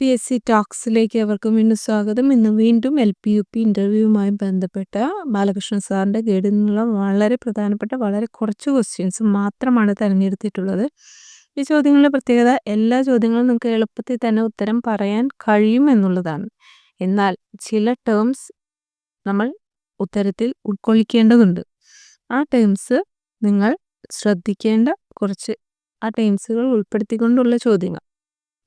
P S C ടോക്സിലേക്ക് അവർക്കും വീണ്ടും സ്വാഗതം. ഇന്ന് വീണ്ടും എൽ പി യു പി ഇന്റർവ്യൂവുമായി ബന്ധപ്പെട്ട ബാലകൃഷ്ണൻ സാറിന്റെ ഗൈഡിൽ നിന്നുള്ള വളരെ പ്രധാനപ്പെട്ട വളരെ കുറച്ച് ക്വസ്റ്റ്യൻസ് മാത്രമാണ് തിരഞ്ഞെടുത്തിട്ടുള്ളത്. ഈ ചോദ്യങ്ങളുടെ പ്രത്യേകത എല്ലാ ചോദ്യങ്ങളും നിങ്ങൾക്ക് എളുപ്പത്തിൽ തന്നെ ഉത്തരം പറയാൻ കഴിയും എന്നുള്ളതാണ്. എന്നാൽ ചില ടേംസ് നമ്മൾ ഉത്തരത്തിൽ ഉൾക്കൊള്ളിക്കേണ്ടതുണ്ട്. ആ ടേംസ് നിങ്ങൾ ശ്രദ്ധിക്കേണ്ട കുറച്ച് ആ ടേംസുകൾ ഉൾപ്പെടുത്തിക്കൊണ്ടുള്ള ചോദ്യങ്ങൾ.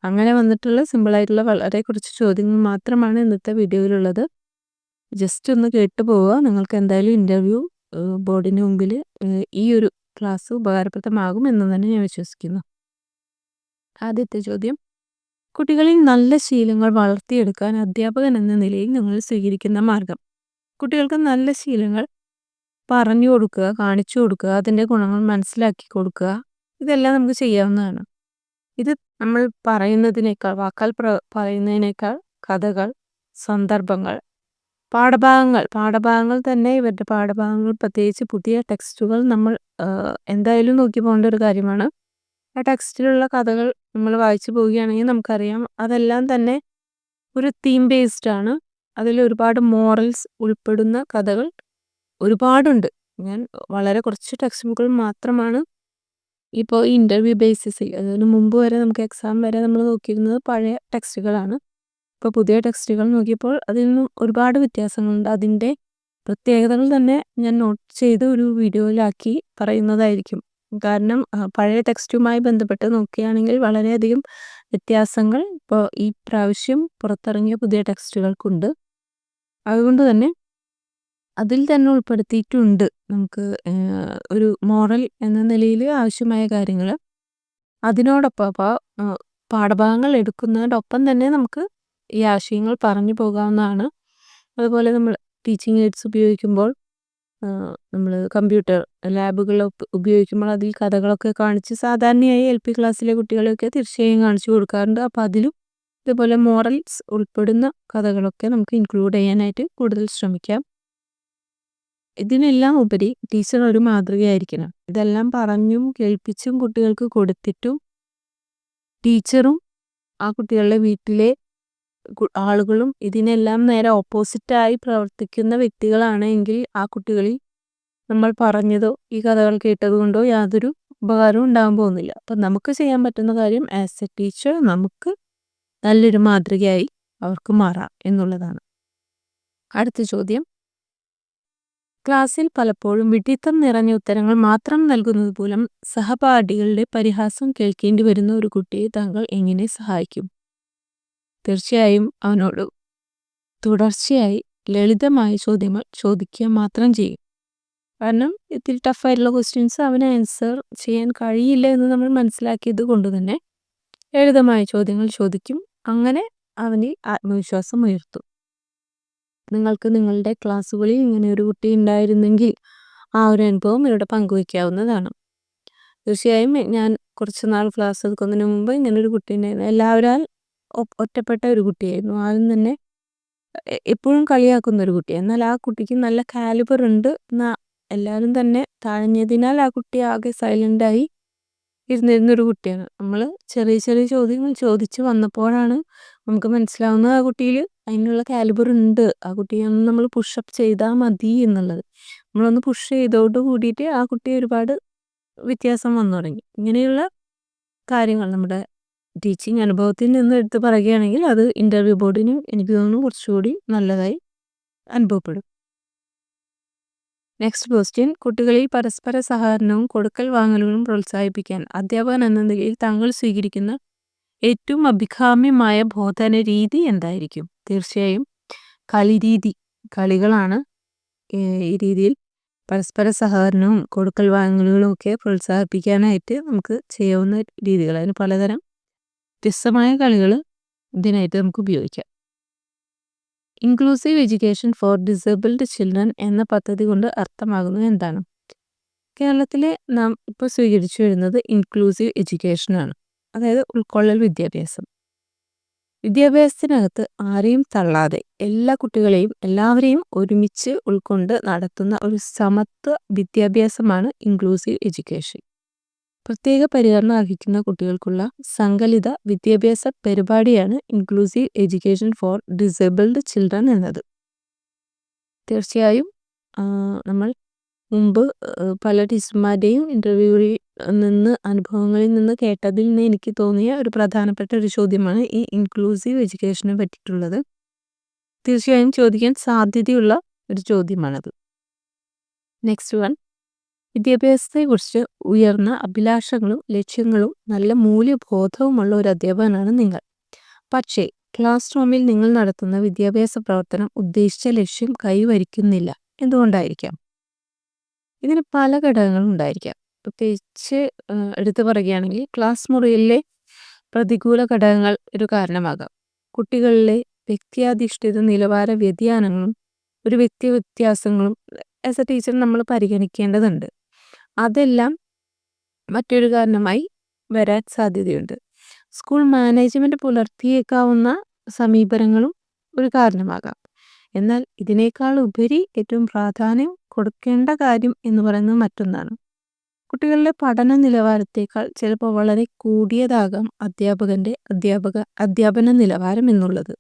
അങ്ങനെ വന്നിട്ടുള്ള സിമ്പിളായിട്ടുള്ള വളരെ കുറച്ച് ചോദ്യങ്ങൾ മാത്രമാണ് ഇന്നത്തെ വീഡിയോയിലുള്ളത്. ജസ്റ്റ് ഒന്ന് കേട്ടു പോവുക. നിങ്ങൾക്ക് എന്തായാലും ഇന്റർവ്യൂ ബോർഡിന് മുമ്പിൽ ഈ ഒരു ക്ലാസ് ഉപകാരപ്രദമാകും എന്ന് തന്നെ ഞാൻ വിശ്വസിക്കുന്നു. ആദ്യത്തെ ചോദ്യം. കുട്ടികളിൽ നല്ല ശീലങ്ങൾ വളർത്തിയെടുക്കാൻ അധ്യാപകൻ എന്ന നിലയിൽ നിങ്ങൾ സ്വീകരിക്കുന്ന മാർഗം. കുട്ടികൾക്ക് നല്ല ശീലങ്ങൾ പറഞ്ഞു കൊടുക്കുക കാണിച്ചു കൊടുക്കുക അതിന്റെ ഗുണങ്ങൾ മനസ്സിലാക്കി കൊടുക്കുക ഇതെല്ലാം നമുക്ക് ചെയ്യാവുന്നതാണ്. ഇത് നമ്മൾ പറയുന്നതിനേക്കാൾ വാക്കാൽ പറയുന്നതിനേക്കാൾ കഥകൾ സന്ദർഭങ്ങൾ പാഠഭാഗങ്ങൾ. പാഠഭാഗങ്ങൾ തന്നെ ഇവരുടെ പാഠഭാഗങ്ങൾ പ്രത്യേകിച്ച് പുതിയ ടെക്സ്റ്റുകൾ നമ്മൾ എന്തായാലും നോക്കി പോകേണ്ട ഒരു കാര്യമാണ്. ആ ടെക്സ്റ്റിലുള്ള കഥകൾ നമ്മൾ വായിച്ചു പോവുകയാണെങ്കിൽ നമുക്കറിയാം അതെല്ലാം തന്നെ ഒരു തീം ബേസ്ഡ് ആണ്. അതിൽ ഒരുപാട് മോറൽസ് ഉൾപ്പെടുന്ന കഥകൾ ഒരുപാടുണ്ട്. ഞാൻ വളരെ കുറച്ച് ടെക്സ്റ്റ് ബുക്കുകൾ മാത്രമാണ് ഇപ്പോൾ ഇന്റർവ്യൂ ബേസിസിൽ അതിന് മുമ്പ് വരെ നമുക്ക് എക്സാം വരെ നമ്മൾ നോക്കിയിരുന്നത് പഴയ ടെക്സ്റ്റുകളാണ് ഇപ്പോൾ പുതിയ ടെക്സ്റ്റുകൾ നോക്കിയപ്പോൾ അതിൽ നിന്നും ഒരുപാട് വ്യത്യാസങ്ങളുണ്ട്. അതിന്റെ പ്രത്യേകതകൾ തന്നെ ഞാൻ നോട്ട് ചെയ്ത് ഒരു വീഡിയോയിലാക്കി പറയുന്നതായിരിക്കും. കാരണം പഴയ ടെക്സ്റ്റുമായി ബന്ധപ്പെട്ട് നോക്കുകയാണെങ്കിൽ വളരെയധികം വ്യത്യാസങ്ങൾ ഇപ്പോൾ ഈ പ്രാവശ്യം പുറത്തിറങ്ങിയ പുതിയ ടെക്സ്റ്റുകൾക്കുണ്ട് അതുകൊണ്ട് തന്നെ അതിൽ തന്നെ ഉൾപ്പെടുത്തിയിട്ടുണ്ട് നമുക്ക് ഒരു മോറൽ എന്ന നിലയിൽ ആവശ്യമായ കാര്യങ്ങൾ. അതിനോടൊപ്പം അപ്പോൾ പാഠഭാഗങ്ങൾ എടുക്കുന്നതിനൊപ്പം തന്നെ നമുക്ക് ഈ ആശയങ്ങൾ പറഞ്ഞു പോകാവുന്നതാണ്. അതുപോലെ നമ്മൾ ടീച്ചിങ് എയ്ഡ്സ് ഉപയോഗിക്കുമ്പോൾ നമ്മൾ കമ്പ്യൂട്ടർ ലാബുകൾ ഉപയോഗിക്കുമ്പോൾ അതിൽ കഥകളൊക്കെ കാണിച്ച് സാധാരണയായി എൽ പി ക്ലാസ്സിലെ കുട്ടികളെയൊക്കെ തീർച്ചയായും കാണിച്ചു കൊടുക്കാറുണ്ട്. അപ്പോൾ അതിലും ഇതുപോലെ മോറൽസ് ഉൾപ്പെടുന്ന കഥകളൊക്കെ നമുക്ക് ഇൻക്ലൂഡ് ചെയ്യാനായിട്ട് കൂടുതൽ ശ്രമിക്കാം. ഇതിനെല്ലാം ഉപരി ടീച്ചർ ഒരു മാതൃകയായിരിക്കണം. ഇതെല്ലാം പറഞ്ഞും കേൾപ്പിച്ചും കുട്ടികൾക്ക് കൊടുത്തിട്ടും ടീച്ചറും ആ കുട്ടികളുടെ വീട്ടിലെ ആളുകളും ഇതിനെല്ലാം നേരെ ഓപ്പോസിറ്റായി പ്രവർത്തിക്കുന്ന വ്യക്തികളാണ് എങ്കിൽ ആ കുട്ടികളിൽ നമ്മൾ പറഞ്ഞതോ ഈ കഥകൾ കേട്ടത് കൊണ്ടോ യാതൊരു ഉപകാരവും ഉണ്ടാകാൻ പോകുന്നില്ല. അപ്പം നമുക്ക് ചെയ്യാൻ പറ്റുന്ന കാര്യം ആസ് എ ടീച്ചർ നമുക്ക് നല്ലൊരു മാതൃകയായി അവർക്ക് മാറാം എന്നുള്ളതാണ്. അടുത്ത ചോദ്യം ക്ലാസ്സിൽ പലപ്പോഴും വിഡിത്തം നിറഞ്ഞ ഉത്തരങ്ങൾ മാത്രം നൽകുന്നത് മൂലം സഹപാഠികളുടെ പരിഹാസം കേൾക്കേണ്ടി വരുന്ന ഒരു കുട്ടിയെ താങ്കൾ എങ്ങനെ സഹായിക്കും? തീർച്ചയായും അവനോട് തുടർച്ചയായി ലളിതമായ ചോദ്യങ്ങൾ ചോദിക്കുക മാത്രം ചെയ്യും. കാരണം ഇത്തിരി ടഫായിട്ടുള്ള ക്വസ്റ്റ്യൻസ് അവന് ആൻസർ ചെയ്യാൻ കഴിയില്ല എന്ന് നമ്മൾ മനസ്സിലാക്കിയത് കൊണ്ട് തന്നെ ലളിതമായ ചോദ്യങ്ങൾ ചോദിക്കും. അങ്ങനെ അവന് ആത്മവിശ്വാസം ഉയർത്തും. നിങ്ങൾക്ക് നിങ്ങളുടെ ക്ലാസ്സുകളിൽ ഇങ്ങനെ ഒരു കുട്ടി ഉണ്ടായിരുന്നെങ്കിൽ ആ ഒരു അനുഭവം ഇവിടെ പങ്കുവയ്ക്കാവുന്നതാണ് തീർച്ചയായും ഞാൻ കുറച്ച് നാൾ ക്ലാസ് എടുക്കുന്നതിന് മുമ്പ് ഇങ്ങനെ ഒരു കുട്ടി ഉണ്ടായിരുന്നു. എല്ലാവരാൽ ഒറ്റപ്പെട്ട ഒരു കുട്ടിയായിരുന്നു. ആരും തന്നെ എപ്പോഴും കളിയാക്കുന്ന ഒരു കുട്ടി. എന്നാൽ ആ കുട്ടിക്ക് നല്ല കാലിബർ ഉണ്ട് എന്നാ എല്ലാവരും തന്നെ തഴഞ്ഞതിനാൽ ആ കുട്ടി ആകെ സൈലന്റായി ഇരുന്നിരുന്നൊരു കുട്ടിയാണ്. നമ്മൾ ചെറിയ ചെറിയ ചോദ്യങ്ങൾ ചോദിച്ച് വന്നപ്പോഴാണ് നമുക്ക് മനസ്സിലാവുന്ന ആ കുട്ടിയിൽ അതിനുള്ള കാലിബർ ഉണ്ട്. ആ കുട്ടിയെ ഒന്ന് നമ്മൾ പുഷപ്പ് ചെയ്താൽ മതി എന്നുള്ളത്. നമ്മളൊന്ന് പുഷ് ചെയ്തോട് കൂടിയിട്ട് ആ കുട്ടി ഒരുപാട് വ്യത്യാസം വന്നു തുടങ്ങി. ഇങ്ങനെയുള്ള കാര്യങ്ങൾ നമ്മുടെ ടീച്ചിങ് അനുഭവത്തിൽ നിന്ന് എടുത്ത് പറയുകയാണെങ്കിൽ അത് ഇന്റർവ്യൂ ബോർഡിന് എനിക്ക് തോന്നുന്നു കുറച്ചുകൂടി നല്ലതായി അനുഭവപ്പെടും. നെക്സ്റ്റ് ക്വസ്റ്റ്യൻ കുട്ടികളിൽ പരസ്പര സഹകരണവും കൊടുക്കൽ വാങ്ങലുകളും പ്രോത്സാഹിപ്പിക്കാൻ അധ്യാപകൻ എന്ന നിലയിൽ താങ്കൾ സ്വീകരിക്കുന്ന ഏറ്റവും അഭികാമ്യമായ ബോധന രീതി എന്തായിരിക്കും? തീർച്ചയായും കളിരീതി കളികളാണ് ഈ രീതിയിൽ പരസ്പര സഹകരണവും കൊടുക്കൽ വാങ്ങലുകളും ഒക്കെ പ്രോത്സാഹിപ്പിക്കാനായിട്ട് നമുക്ക് ചെയ്യാവുന്ന രീതികൾ. അതിന് പലതരം വ്യത്യസ്തമായ കളികൾ ഇതിനായിട്ട് നമുക്ക് ഉപയോഗിക്കാം. Inclusive education for disabled children എന്ന പദ്ധതി കൊണ്ട് അർത്ഥമാകുന്നത് എന്താണ്? കേരളത്തിലെ നാം ഇപ്പോൾ സ്വീകരിച്ചു വരുന്നത് ഇൻക്ലൂസീവ് എഡ്യൂക്കേഷനാണ് അതായത് ഉൾക്കൊള്ളൽ വിദ്യാഭ്യാസം. വിദ്യാഭ്യാസത്തിനകത്ത് ആരെയും തള്ളാതെ എല്ലാ കുട്ടികളെയും എല്ലാവരെയും ഒരുമിച്ച് ഉൾക്കൊണ്ട് നടത്തുന്ന ഒരു സമത്വ വിദ്യാഭ്യാസമാണ് ഇൻക്ലൂസീവ് എഡ്യൂക്കേഷൻ പ്രത്യേക പരിഗണന അർഹിക്കുന്ന കുട്ടികൾക്കുള്ള സങ്കലിത വിദ്യാഭ്യാസ പരിപാടിയാണ് inclusive education for disabled children എന്നത്. തീർച്ചയായും നമ്മൾ മുമ്പ് പല ടീച്ചർമാരുടെയും ഇന്റർവ്യൂവിൽ നിന്ന് അനുഭവങ്ങളിൽ നിന്ന് കേട്ടതിൽ നിന്ന് എനിക്ക് തോന്നിയ ഒരു പ്രധാനപ്പെട്ട ഒരു ചോദ്യമാണ് ഈ ഇൻക്ലൂസീവ് എഡ്യൂക്കേഷനെ പറ്റിയിട്ടുള്ളത്. തീർച്ചയായും ചോദിക്കാൻ സാധ്യതയുള്ള ഒരു ചോദ്യമാണത്. നെക്സ്റ്റ് വൺ വിദ്യാഭ്യാസത്തെക്കുറിച്ച് ഉയർന്ന അഭിലാഷങ്ങളും ലക്ഷ്യങ്ങളും നല്ല മൂല്യബോധവുമുള്ള ഒരു അധ്യാപകനാണ് നിങ്ങൾ. പക്ഷേ ക്ലാസ് റൂമിൽ നിങ്ങൾ നടത്തുന്ന വിദ്യാഭ്യാസ പ്രവർത്തനം ഉദ്ദേശിച്ച ലക്ഷ്യം കൈവരിക്കുന്നില്ല. എന്തുകൊണ്ടായിരിക്കാം? ഇതിന് പല ഘടകങ്ങളും ഉണ്ടായിരിക്കാം. പ്രത്യേകിച്ച് എടുത്തു പറയുകയാണെങ്കിൽ ക്ലാസ് മുറിയിലെ പ്രതികൂല ഘടകങ്ങൾ ഒരു കാരണമാകാം. കുട്ടികളിലെ വ്യക്തിയാധിഷ്ഠിത നിലവാര വ്യതിയാനങ്ങളും ഒരു വ്യക്തി വ്യത്യാസങ്ങളും ആസ് എ ടീച്ചർ നമ്മൾ പരിഗണിക്കേണ്ടതുണ്ട്. അതെല്ലാം മറ്റൊരു കാരണമായി വരാൻ സാധ്യതയുണ്ട്. സ്കൂൾ മാനേജ്മെന്റ് പുലർത്തിയേക്കാവുന്ന സമീപനങ്ങളും ഒരു കാരണമാകാം. എന്നാൽ ഇതിനേക്കാൾ ഉപരി ഏറ്റവും പ്രാധാന്യം കൊടുക്കേണ്ട കാര്യം എന്ന് പറയുന്നത് മറ്റൊന്നാണ്. കുട്ടികളുടെ പഠന നിലവാരത്തേക്കാൾ ചിലപ്പോൾ വളരെ കൂടിയതാകാം അധ്യാപകന്റെ അധ്യാപക അധ്യാപന നിലവാരം എന്നുള്ളത്.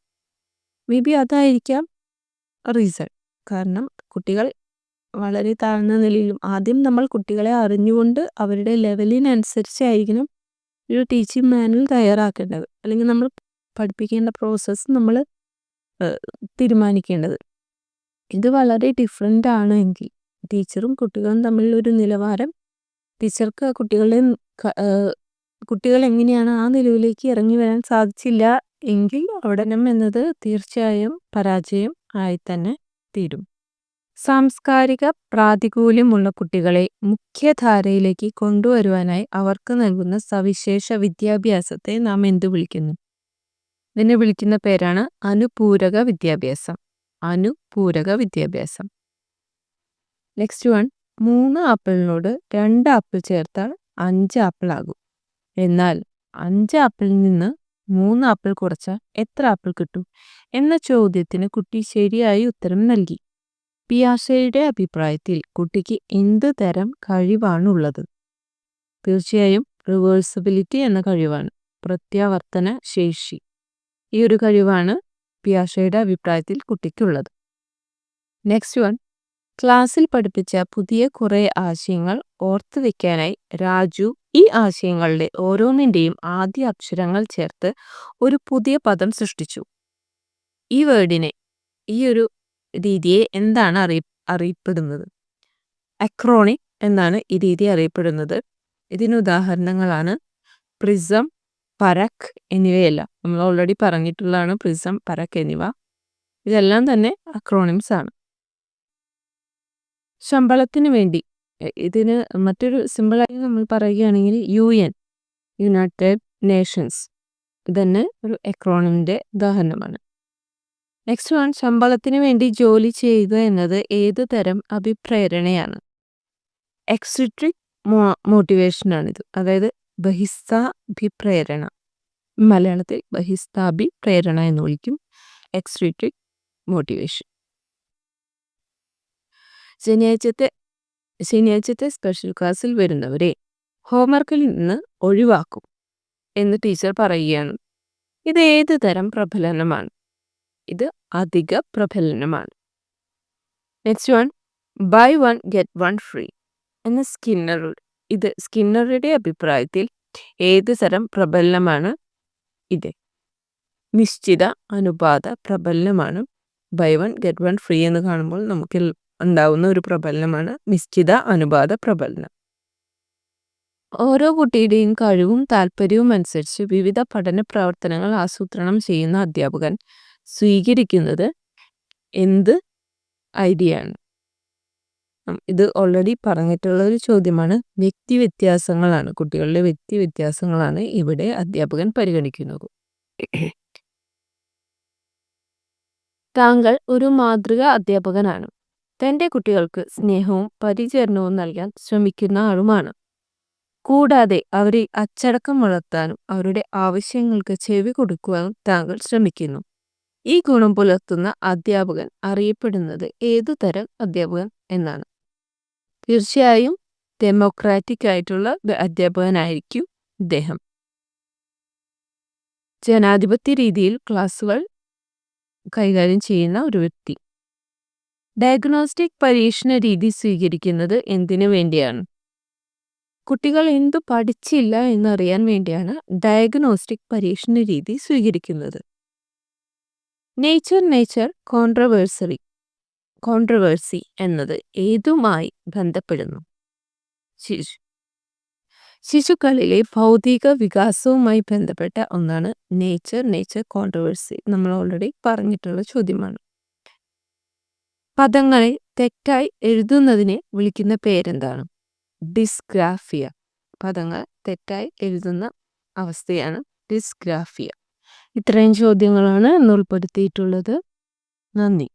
മേ ബി അതായിരിക്കാം റീസൺ കാരണം കുട്ടികൾ വളരെ താഴ്ന്ന നിലയിലും ആദ്യം നമ്മൾ കുട്ടികളെ അറിഞ്ഞുകൊണ്ട് അവരുടെ ലെവലിനനുസരിച്ചായിരിക്കണം ഒരു ടീച്ചിങ് മാനുവൽ തയ്യാറാക്കേണ്ടത്. അല്ലെങ്കിൽ നമ്മൾ പഠിപ്പിക്കേണ്ട പ്രോസസ്സ് നമ്മൾ തീരുമാനിക്കേണ്ടത്. ഇത് വളരെ ഡിഫറെന്റ് ആണ് എങ്കിൽ ടീച്ചറും കുട്ടികളും തമ്മിലൊരു നിലവാരം ടീച്ചർക്ക് കുട്ടികളെ കുട്ടികൾ എങ്ങനെയാണ് ആ നിലവിലേക്ക് ഇറങ്ങി വരാൻ സാധിച്ചില്ല എങ്കിൽ പഠനം എന്നത് തീർച്ചയായും പരാജയം ആയി തന്നെ തീരും. സാംസ്കാരിക പ്രാതികൂല്യമുള്ള കുട്ടികളെ മുഖ്യധാരയിലേക്ക് കൊണ്ടുവരുവാനായി അവർക്ക് നൽകുന്ന സവിശേഷ വിദ്യാഭ്യാസത്തെ നാം എന്തു വിളിക്കുന്നു? ഇതിനെ വിളിക്കുന്ന പേരാണ് അനുപൂരക വിദ്യാഭ്യാസം. അനുപൂരക വിദ്യാഭ്യാസം. നെക്സ്റ്റ് വൺ മൂന്ന് ആപ്പിളിനോട് രണ്ട് ആപ്പിൾ ചേർത്താൽ അഞ്ച് ആപ്പിൾ ആകും. എന്നാൽ അഞ്ച് ആപ്പിളിൽ നിന്ന് മൂന്ന് ആപ്പിൾ കുറച്ചാൽ എത്ര ആപ്പിൾ കിട്ടും? എന്ന ചോദ്യത്തിന് കുട്ടി ശരിയായി ഉത്തരം നൽകി. പിയാസയുടെ അഭിപ്രായത്തിൽ കുട്ടിക്ക് എന്ത് തരം കഴിവാണുള്ളത് തീർച്ചയായും റിവേഴ്സിബിലിറ്റി എന്ന കഴിവാണ്. പ്രത്യാവർത്തന ശേഷി. ഈ ഒരു കഴിവാണ് പിയാഷയുടെ അഭിപ്രായത്തിൽ കുട്ടിക്കുള്ളത്. നെക്സ്റ്റ് വൺ ക്ലാസ്സിൽ പഠിപ്പിച്ച പുതിയ കുറേ ആശയങ്ങൾ ഓർത്തു വെക്കാനായി രാജു ഈ ആശയങ്ങളുടെ ഓരോന്നിന്റെയും ആദ്യ അക്ഷരങ്ങൾ ചേർത്ത് ഒരു പുതിയ പദം സൃഷ്ടിച്ചു. ഈ വേർഡിനെ ഈ ഒരു രീതിയെ എന്താണ് അറിയ അറിയപ്പെടുന്നത്? അക്രോണിക് എന്നാണ് ഈ രീതി അറിയപ്പെടുന്നത്. ഇതിന് ഉദാഹരണങ്ങളാണ് പ്രിസം പരക് എന്നിവയെല്ലാം. നമ്മൾ ഓൾറെഡി പറഞ്ഞിട്ടുള്ളതാണ് പ്രിസം പരക് എന്നിവ. ഇതെല്ലാം തന്നെ അക്രോണിംസ് ആണ്. ശമ്പളത്തിന് വേണ്ടി. ഇതിന് മറ്റൊരു സിമ്പിളായി നമ്മൾ പറയുകയാണെങ്കിൽ യു എൻ യുണൈറ്റഡ് നേഷൻസ്. ഇതന്നെ ഒരു എക്രോണിമിന്റെ ഉദാഹരണമാണ്. നെക്സ്റ്റ് വൺ ശമ്പളത്തിന് വേണ്ടി ജോലി ചെയ്യുക എന്നത് ഏത് തരം അഭിപ്രേരണയാണ്? എക്സിട്രിക് മോ മോട്ടിവേഷനാണിത് അതായത് ബഹിസ്താഭിപ്രേരണ മലയാളത്തിൽ ബഹിസ്താഭിപ്രേരണ എന്ന് വിളിക്കും. എക്സിട്രിക് മോട്ടിവേഷൻ ശനിയാഴ്ചത്തെ ശനിയാഴ്ചത്തെ സ്പെഷ്യൽ ക്ലാസ്സിൽ വരുന്നവരെ ഹോംവർക്കിൽ നിന്ന് ഒഴിവാക്കും എന്ന് ടീച്ചർ പറയുകയാണ്. ഇത് ഏത് തരം പ്രബലനമാണ്? ഇത് അധിക പ്രബലനമാണ്. Next one buy one get one free എന്ന സ്കിന്നർ ഇത് സ്കിന്നറുടെ അഭിപ്രായത്തിൽ ഏത് തരം പ്രബലനമാണ് ഇത്? നിശ്ചിത അനുപാത പ്രബലനമാണ്. Buy one get one free എന്ന് കാണുമ്പോൾ നമുക്ക് ഉണ്ടാവുന്ന ഒരു പ്രബലനമാണ് നിശ്ചിത അനുപാത പ്രബലനം. ഓരോ കുട്ടിയുടെയും കഴിവും താല്പര്യവും അനുസരിച്ച് വിവിധ പഠന പ്രവർത്തനങ്ങൾ ആസൂത്രണം ചെയ്യുന്ന അധ്യാപകൻ സ്വീകരിക്കുന്നത് എന്ത് ഐഡിയ ആണ് ഇത് ഓൾറെഡി പറഞ്ഞിട്ടുള്ള ഒരു ചോദ്യമാണ്. വ്യക്തി വ്യത്യാസങ്ങളാണ് കുട്ടികളുടെ വ്യക്തി വ്യത്യാസങ്ങളാണ് ഇവിടെ അധ്യാപകൻ പരിഗണിക്കുന്നത്. താങ്കൾ ഒരു മാതൃക അധ്യാപകനാണ്. തന്റെ കുട്ടികൾക്ക് സ്നേഹവും പരിചരണവും നൽകാൻ ശ്രമിക്കുന്ന ആളുമാണ്. കൂടാതെ അവരെ അച്ചടക്കം വളർത്താനും അവരുടെ ആവശ്യങ്ങൾക്ക് ചെവി കൊടുക്കുവാനും താങ്കൾ ശ്രമിക്കുന്നു. ഈ ഗുണം പുലർത്തുന്ന അധ്യാപകൻ അറിയപ്പെടുന്നത് ഏതു തരം അധ്യാപകൻ എന്നാണ്. തീർച്ചയായും ഡെമോക്രാറ്റിക് ആയിട്ടുള്ള അധ്യാപകനായിരിക്കും ഇദ്ദേഹം. ജനാധിപത്യ രീതിയിൽ ക്ലാസ്സുകൾ കൈകാര്യം ചെയ്യുന്ന ഒരു വ്യക്തി. ഡയഗ്നോസ്റ്റിക് പരീക്ഷണ രീതി സ്വീകരിക്കുന്നത് എന്തിനു വേണ്ടിയാണ്? കുട്ടികൾ എന്തു പഠിച്ചില്ല എന്നറിയാൻ വേണ്ടിയാണ് ഡയഗ്നോസ്റ്റിക് പരീക്ഷണ രീതി സ്വീകരിക്കുന്നത്. നേച്ചർ നേച്ചർ കോൺട്രവേഴ്സറി കോൺട്രവേഴ്സി എന്നത് ഏതുമായി ബന്ധപ്പെടുന്നു? ശിശു. ശിശുക്കളിലെ ഭൗതിക വികാസവുമായി ബന്ധപ്പെട്ട ഒന്നാണ് നേച്ചർ നേച്ചർ കോൺട്രവേഴ്സി നമ്മൾ ഓൾറെഡി പറഞ്ഞിട്ടുള്ള ചോദ്യമാണ്. പദങ്ങളെ തെറ്റായി എഴുതുന്നതിനെ വിളിക്കുന്ന പേരെന്താണ്? ഡിസ്ഗ്രാഫിയ. പദങ്ങൾ തെറ്റായി എഴുതുന്ന അവസ്ഥയാണ് ഡിസ്ഗ്രാഫിയ. ഇത്രയും ചോദ്യങ്ങളാണ് ഇന്ന് ഉൾപ്പെടുത്തിയിട്ടുള്ളത്. നന്ദി.